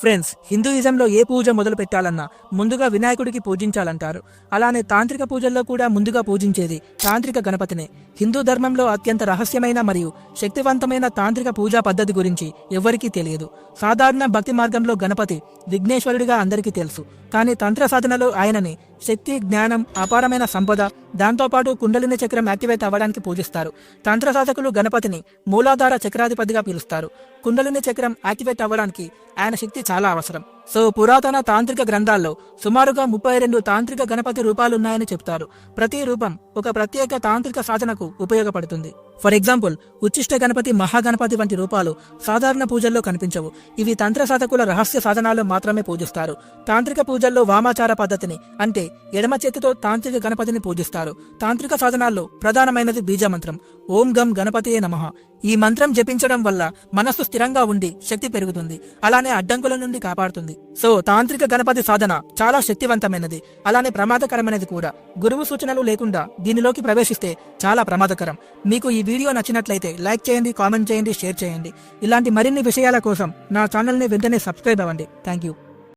Friends హిందూయిజంలో ఏ పూజ మొదలు పెట్టాలన్నా ముందుగా వినాయకుడికి పూజించాలంటారు. అలానే తాంత్రిక పూజల్లో కూడా ముందుగా పూజించేది తాంత్రిక గణపతినే. హిందూ ధర్మంలో అత్యంత రహస్యమైన మరియు శక్తివంతమైన తాంత్రిక పూజా పద్ధతి గురించి ఎవ్వరికీ తెలియదు. సాధారణ భక్తి మార్గంలో గణపతి విఘ్నేశ్వరుడిగా అందరికీ తెలుసు. కానీ తంత్ర సాధనలో ఆయనని శక్తి జ్ఞానం అపారమైన సంపద దాంతోపాటు కుండలిని చక్రం యాక్టివేట్ అవ్వడానికి పూజిస్తారు. తంత్ర సాధకులు గణపతిని మూలాధార చక్రాధిపతిగా పిలుస్తారు. కుండలిని చక్రం యాక్టివేట్ అవ్వడానికి ఆయన శక్తి చాలా అవసరం. సో పురాతన తాంత్రిక గ్రంథాల్లో సుమారుగా ముప్పై రెండు తాంత్రిక గణపతి రూపాలున్నాయని చెప్తారు. ప్రతి రూపం ఒక ప్రత్యేక తాంత్రిక సాధనకు ఉపయోగపడుతుంది. ఫర్ ఎగ్జాంపుల్ ఉచ్చిష్ట గణపతి మహాగణపతి వంటి రూపాలు సాధారణ పూజల్లో కనిపించవు. ఇవి తంత్ర సాధకుల రహస్య సాధనాలు మాత్రమే పూజిస్తారు. తాంత్రిక పూజల్లో వామాచార పద్ధతిని అంటే ఎడమ చేతితో తాంత్రిక గణపతిని పూజిస్తారు. తాంత్రిక సాధనాల్లో ప్రధానమైనది బీజమంత్రం. ఓం గం గణపతియే నమః. ఈ మంత్రం జపించడం వల్ల మనస్సు స్థిరంగా ఉండి శక్తి పెరుగుతుంది. అలానే అడ్డంకుల నుండి కాపాడుతుంది. సో తాంత్రిక గణపతి సాధన చాలా శక్తివంతమైనది. అలానే ప్రమాదకరమైనది కూడా. గురువు సూచనలు లేకుండా దీనిలోకి ప్రవేశిస్తే చాలా ప్రమాదకరం. మీకు ఈ వీడియో నచ్చినట్లయితే లైక్ చేయండి కామెంట్ చేయండి షేర్ చేయండి. ఇలాంటి మరిన్ని విషయాల కోసం నా ఛానల్ని వెంటనే సబ్స్క్రైబ్ అవ్వండి. Thank you.